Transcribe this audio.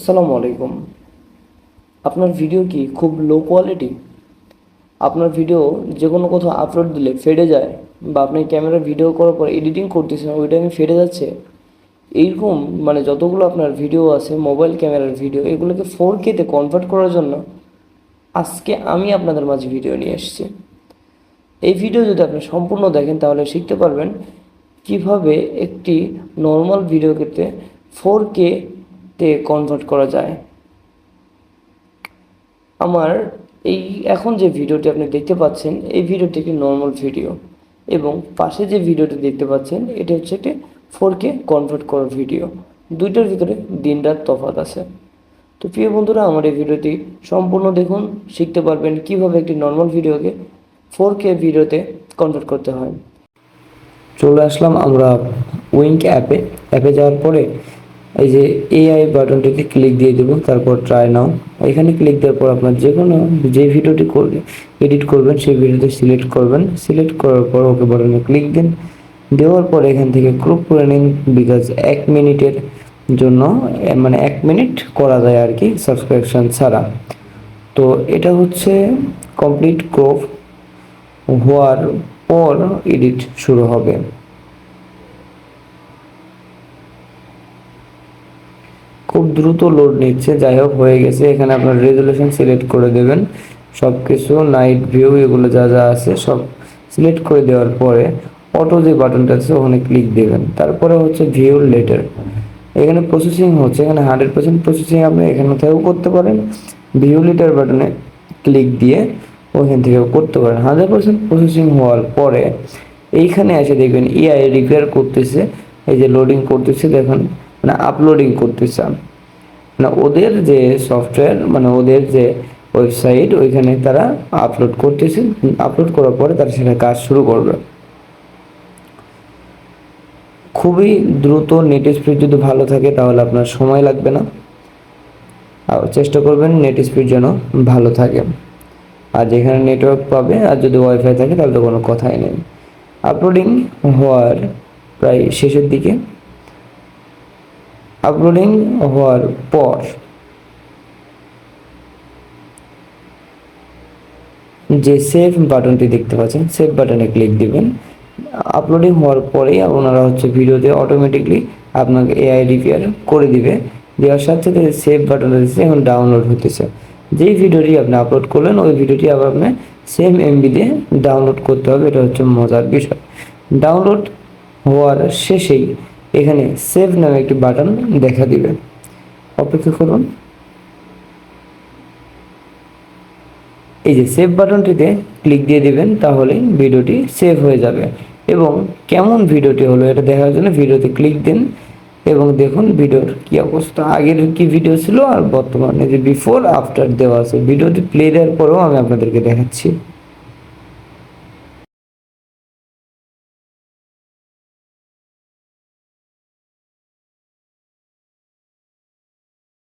আসসালামু আলাইকুম। আপনার ভিডিও কি খুব লো কোয়ালিটি আপনার ভিডিও যে কোনো কোথাও আপলোড দিলে ফেটে যায় বা আপনি ক্যামেরা ভিডিও করার পর এডিটিং করতেছেন, ওই টাইমে ফেটে যাচ্ছে। এইরকম মানে যতগুলো আপনার ভিডিও আছে মোবাইল ক্যামেরার ভিডিও এগুলোকে ফোর কেতে কনভার্ট করার জন্য আজকে আমি আপনাদের মাঝে ভিডিও নিয়ে এসেছি। এই ভিডিও যদি আপনি সম্পূর্ণ দেখেন, তাহলে শিখতে পারবেন কীভাবে একটি নর্মাল ভিডিওকে ফোর কে তে কনভার্ট করা যায়? আমার এই এখন যে ভিডিওটি আপনি দেখতে পাচ্ছেন, এই ভিডিওটি একটি নর্মাল ভিডিও এবং পাশে যে ভিডিওটি দেখতে পাচ্ছেন, এটা হচ্ছে একটি ফোর কে কনভার্ট করার ভিডিও দুইটার ভিতরে দিন রাত তফাৎ আছে। তো প্রিয় বন্ধুরা, আমার এই ভিডিওটি সম্পূর্ণ দেখুন, শিখতে পারবেন কীভাবে একটি নর্মাল ভিডিওকে ফোর কে ভিডিওতে কনভার্ট করতে হয়। চলে আসলাম আমরা উইঙ্ক অ্যাপে অ্যাপে যাওয়ার পরে এই যে এআই বাটনটিতে ক্লিক দিয়ে দেবো, তারপর ট্রাই নাও এখানে ক্লিক দেওয়ার পর আপনার যে কোনো যে ভিডিওটি এডিট করবেন, সেই ভিডিওতে সিলেক্ট করবেন। সিলেক্ট করার পর ওকে বাটনে ক্লিক দিন। দেওয়ার পর এখান থেকে ক্রুপ করে নিন বিকজ এক মিনিটের জন্য মানে এক মিনিট করা যায় আর কি সাবস্ক্রিপশন ছাড়া। তো এটা হচ্ছে কমপ্লিট ক্রপ হওয়ার পর এডিট শুরু হবে খুব দ্রুত লোড নিচ্ছে। যাই হোক হয়ে গেছে। এখানে আপনার রেজুলেশন সিলেক্ট করে দেবেন। সব কিছু নাইট ভিউ এগুলো যা যা আছে, সব সিলেক্ট করে দেওয়ার পরে অটো যে বাটনটা আছে, ওখানে ক্লিক দেবেন। তারপরে হচ্ছে ভিউ লেটার এখানে প্রসেসিং হচ্ছে। এখানে হান্ড্রেড পার্সেন্ট প্রসেসিং আপনি এখান থেকেও করতে পারেন। ভিউ লেটার বাটনে ক্লিক দিয়ে ওইখান থেকেও করতে পারেন। হান্ড্রেড পার্সেন্ট প্রসেসিং হওয়ার পরে এইখানে এসে দেখবেন এআই রিপেয়ার করতেছে। এই যে লোডিং করতেছে, দেখুন মানে আপলোডিং করতেছে। মানে ওদের যে সফটওয়্যার মানে ওদের যে ওয়েবসাইট ওইখানে তারা আপলোড করতেছে আপলোড করার পরে তারা সেখানে কাজ শুরু করবে। খুবই দ্রুত নেট স্পিড যদি ভালো থাকে, তাহলে আপনার সময় লাগবে না। আর চেষ্টা করবেন নেট স্পিড যেন ভালো থাকে। আর যেখানে নেটওয়ার্ক পাবে, আর যদি ওয়াইফাই থাকে, তাহলে তো কোনো কথাই নেই। আপলোডিং হওয়ার প্রায় শেষের দিকে। আপলোডিং হওয়ার পর যে সেভ বাটনটি দেখতে পাচ্ছেন সেভ বাটনে ক্লিক দিবেন। আপলোডিং হওয়ার পরেই ওনারা হচ্ছে ভিডিওতে অটোমেটিকলি আপনাকে এআই রিপেয়ার করে দিবে। দেওয়ার সাথে সাথে সেভ বাটনটা দিচ্ছে, এখন ডাউনলোড হতেছে। যেই ভিডিওটি আপনি আপলোড করলেন, ওই ভিডিওটি আবার আপনি সেম এমবি দিয়ে ডাউনলোড করতে হবে। এটা হচ্ছে মজার বিষয়। ডাউনলোড হওয়ার শেষেই এখানে সেভ নামে একটি বাটন দেখা দিবে। অপেক্ষা করুন। এই যে সেভ বাটনটিতে ক্লিক দিয়ে দিবেন, তাহলে ভিডিওটি সেভ হয়ে যাবে। এবং কেমন ভিডিওটি হলো এটা দেখার জন্য ভিডিওতে ক্লিক দিন এবং দেখুন ভিডিওর কি অবস্থা। আগের কি ভিডিও ছিল আর বর্তমানে যে বিফোর আফটার দেওয়া আছে। ভিডিওটি প্লে দেওয়ার পরেও আমি আপনাদেরকে দেখাচ্ছি।